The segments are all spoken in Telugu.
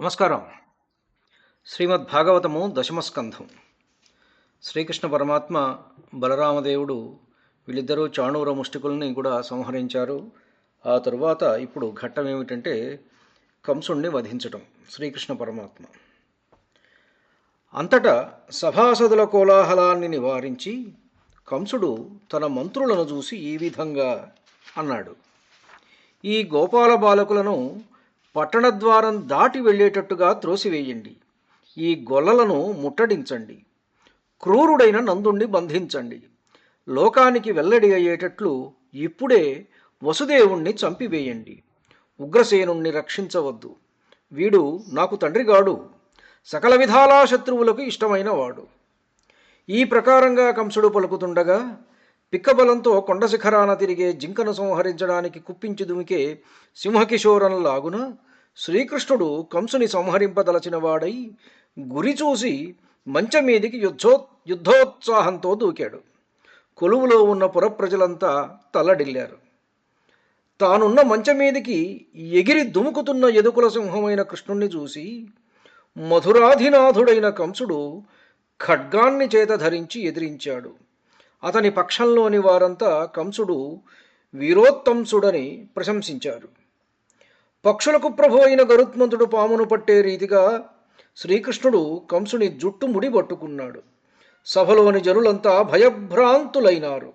నమస్కారం. శ్రీమద్ భాగవతము దశమస్కంధం. శ్రీకృష్ణ పరమాత్మ బలరామదేవుడు వీళ్ళిద్దరూ చాణూర ముష్టికుల్ని కూడా సంహరించారు. ఆ తరువాత ఇప్పుడు ఘట్టం ఏమిటంటే కంసుణ్ణి వధించటం శ్రీకృష్ణ పరమాత్మ. అంతటా సభాసదుల కోలాహలాన్ని నివారించి కంసుడు తన మంత్రులను చూసి ఈ విధంగా అన్నాడు. ఈ గోపాల బాలకులను పట్టణద్వారం దాటి వెళ్ళేటట్టుగా త్రోసివేయండి. ఈ గొల్లలను ముట్టడించండి. క్రూరుడైన నందుణ్ణి బంధించండి. లోకానికి వెల్లడి అయ్యేటట్లు ఇప్పుడే వసుదేవుణ్ణి చంపివేయండి. ఉగ్రసేనుణ్ణి రక్షించవద్దు. వీడు నాకు తండ్రిగాడు. సకల విధాలా శత్రువులకు ఇష్టమైనవాడు ఈ ప్రకారంగా కంసుడు పలుకుతుండగా పిక్కబలంతో కొండ శిఖరాన తిరిగే జింకను సంహరించడానికి కుప్పించి దుమికే సింహకిశోరం లాగున శ్రీకృష్ణుడు కంసుని సంహరింపదలచిన వాడై గురి చూసి మంచం మీదికి యుద్ధో యుద్ధోత్సాహంతో దూకాడు. కొలువులో ఉన్న పురప్రజలంతా తల్లడిల్లారు తానున్న మంచం మీదికి ఎగిరి దుముకుతున్న ఎదుకుల సింహమైన కృష్ణుణ్ణి చూసి మధురాధినాథుడైన కంసుడు ఖడ్గాన్ని చేత ధరించి ఎదిరించాడు. అతని పక్షంలోని వారంతా కంసుడు వీరోత్తంసుడని ప్రశంసించారు. పక్షులకు ప్రభు అయిన గరుత్మంతుడు పామును పట్టే రీతిగా శ్రీకృష్ణుడు కంసుని జుట్టు ముడి పట్టుకున్నాడు. సభలోని జనులంతా భయభ్రాంతులైనారు.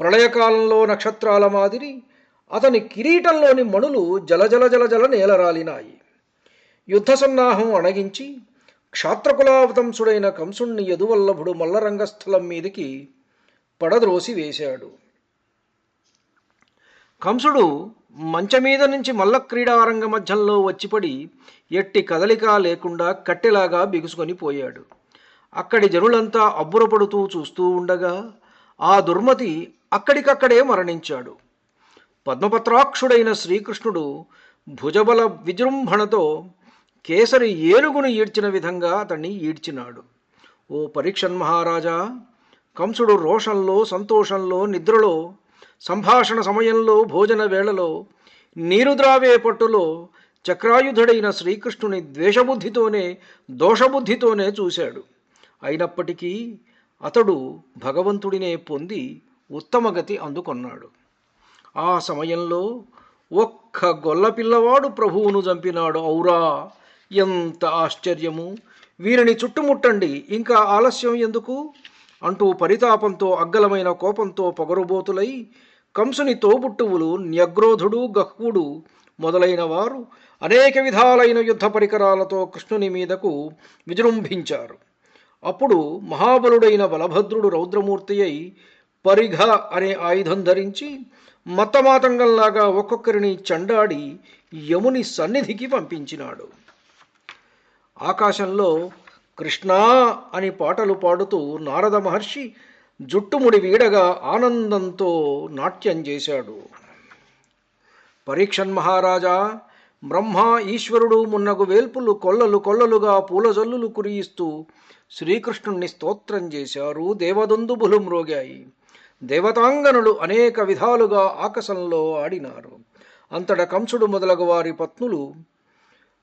ప్రళయకాలంలో నక్షత్రాల మాదిరి అతని కిరీటంలోని మణులు జలజల జలజల నేలరాలినాయి. యుద్ధ సన్నాహం అణగించి క్షాత్రకులావతంసుడైన కంసుణ్ణి యదువల్లభుడు మల్లరంగస్థలం మీదికి పడద్రోసి వేశాడు. కంసుడు మంచమీద నుంచి మల్ల క్రీడారంగ మధ్యంలో వచ్చిపడి ఎట్టి కదలిక లేకుండా కట్టెలాగా బిగుసుకొని పోయాడు. అక్కడి జనులంతా అబ్బురపడుతూ చూస్తూ ఉండగా ఆ దుర్మతి అక్కడికక్కడే మరణించాడు. పద్మపత్రాక్షుడైన శ్రీకృష్ణుడు భుజబల విజృంభణతో కేసరి ఏనుగును ఈడ్చిన విధంగా అతన్ని ఈడ్చినాడు. ఓ పరీక్షన్ మహారాజా కంసుడు రోషంలో సంతోషంలో నిద్రలో సంభాషణ సమయంలో భోజన వేళలో నీరుద్రావే పట్టులో చక్రాయుధుడైన శ్రీకృష్ణుని ద్వేషబుద్ధితోనే దోషబుద్ధితోనే చూశాడు. అయినప్పటికీ అతడు భగవంతుడినే పొంది ఉత్తమగతి అందుకొన్నాడు. ఆ సమయంలో ఒక్క గొల్ల పిల్లవాడు ప్రభువును చంపినాడు. ఔరా! ఎంత ఆశ్చర్యము! వీరిని చుట్టుముట్టండి. ఇంకా ఆలస్యం ఎందుకు? అంటూ పరితాపంతో అగ్గలమైన కోపంతో పొగరుబోతులై కంసుని తోబుట్టువులు న్యగ్రోధుడు గహ్వుడు మొదలైన వారు అనేక విధాలైన యుద్ధ పరికరాలతో కృష్ణుని మీదకు విజృంభించారు. అప్పుడు మహాబలుడైన బలభద్రుడు రౌద్రమూర్తి అయి పరిఘ అనే ఆయుధం ధరించి మత్తమాతంగంలాగా ఒక్కొక్కరిని చండాడి యముని సన్నిధికి పంపించినాడు. ఆకాశంలో కృష్ణా అని పాటలు పాడుతూ నారద మహర్షి జుట్టుముడి వీడగా ఆనందంతో నాట్యం చేశాడు. పరీక్షన్ మహారాజా బ్రహ్మ ఈశ్వరుడు మున్నగు వేల్పులు కొల్లలు కొల్లలుగా పూల జల్లులు కురియిస్తూ శ్రీకృష్ణుణ్ణి స్తోత్రం చేశారు. దేవదందుబులు మ్రోగాయి దేవతాంగనులు అనేక విధాలుగా ఆకాశంలో ఆడినారు. అంతట కంసుడు మొదలగు వారి పత్నులు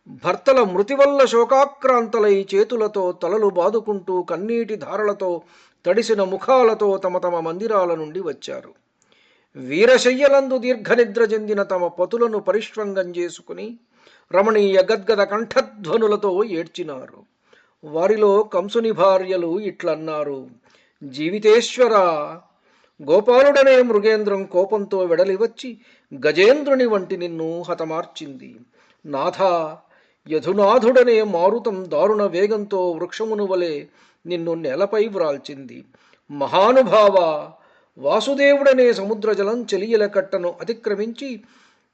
భర్తల మృతి వల్ల శోకాక్రాంతలై చేతులతో తలలు బాదుకుంటూ కన్నీటి ధారలతో తడిసిన ముఖాలతో తమ తమ మందిరాల నుండి వచ్చారు. వీరశయ్యలందు దీర్ఘనిద్ర చెందిన తమ పతులను పరిష్వంగం చేసుకుని రమణీయ గద్గద కంఠధ్వనులతో ఏడ్చినారు. వారిలో కంసుని భార్యలు ఇట్లన్నారు జీవితేశ్వర గోపాలుడనే మృగేంద్రం కోపంతో వెడలివచ్చి గజేంద్రుని వంటి నిన్ను హతమార్చింది. నాథ యధునాథుడనే మారుతం దారుణ వేగంతో వృక్షమును వలె నిన్ను నేలపై వ్రాల్చింది. మహానుభావ వాసుదేవుడనే సముద్ర జలం చెలియల కట్టను అతిక్రమించి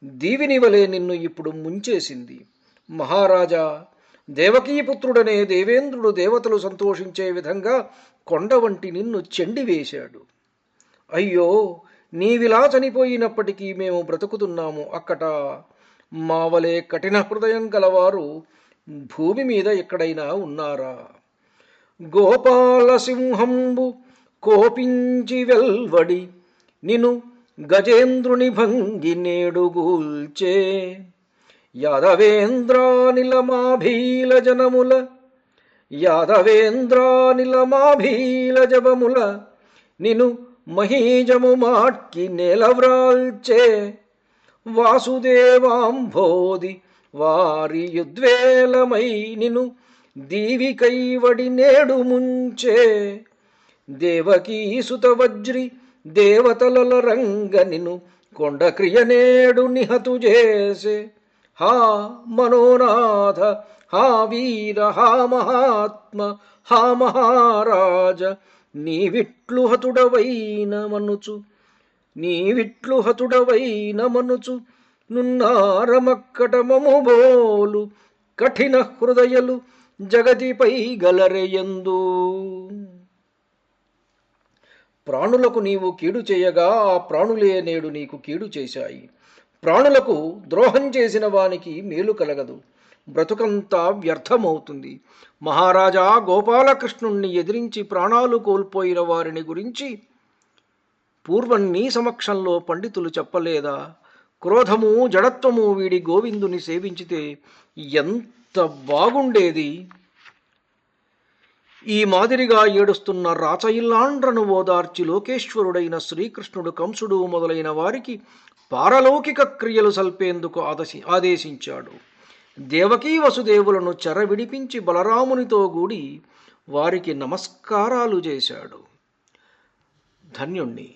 దీవిని వలె నిన్ను ఇప్పుడు ముంచేసింది. మహారాజా దేవకీపుత్రుడనే దేవేంద్రుడు దేవతలు సంతోషించే విధంగా కొండ వంటి నిన్ను చెండివేశాడు అయ్యో నీవిలా చనిపోయినప్పటికీ మేము బ్రతుకుతున్నాము అక్కట మావలే కఠిన హృదయం గలవారు భూమి మీద ఎక్కడైనా ఉన్నారా? గోపాలసింహంబు కోపించి వెల్వడి నిను గజేంద్రుని భంగి నేడుగూల్చే యాదవేంద్రానిలమాభీల జనముల యాదవేంద్రానిలమాభీల జపముల నిను మహీజము మాట్కి నేలవ్రాల్చే వాసుదేవాంభోది వారి యుద్వేలమై నిను దీవికైవడి నేడు ముంచే. దేవకీ సుత వజ్రి దేవతలల రంగ నిను కొండ క్రియనేడు నిహతు చేసే. హా మనోనాథ హా వీర హా మహాత్మ హా మహారాజ నీవిట్లు హతుడవైన మనుచు నీవిట్లు హతుడవైన మనుచు నున్నారమక్కట బోలు కఠిన హృదయలు జగతిపై గలరెయందు. ప్రాణులకు నీవు కీడు చేయగా ఆ ప్రాణులే నేడు నీకు కీడు చేశాయి. ప్రాణులకు ద్రోహం చేసిన వానికి మేలు కలగదు. బ్రతుకంతా వ్యర్థమవుతుంది. మహారాజా గోపాలకృష్ణుణ్ణి ఎదిరించి ప్రాణాలు కోల్పోయిన వారిని గురించి పూర్వం నీ సమక్షంలో పండితులు చెప్పలేదా? క్రోధము జడత్వము వీడి గోవిందుని సేవించితే ఎంత బాగుండేది? ఈ మాదిరిగా ఏడుస్తున్న రాచయిల్లాండ్రను ఓదార్చి లోకేశ్వరుడైన శ్రీకృష్ణుడు కంసుడు మొదలైన వారికి పారలౌకిక క్రియలు సల్పేందుకు ఆదసి ఆదేశించాడు. దేవకీ వసుదేవులను చెర విడిపించి బలరామునితో కూడి వారికి నమస్కారాలు చేశాడు. ధన్యుణ్ణి.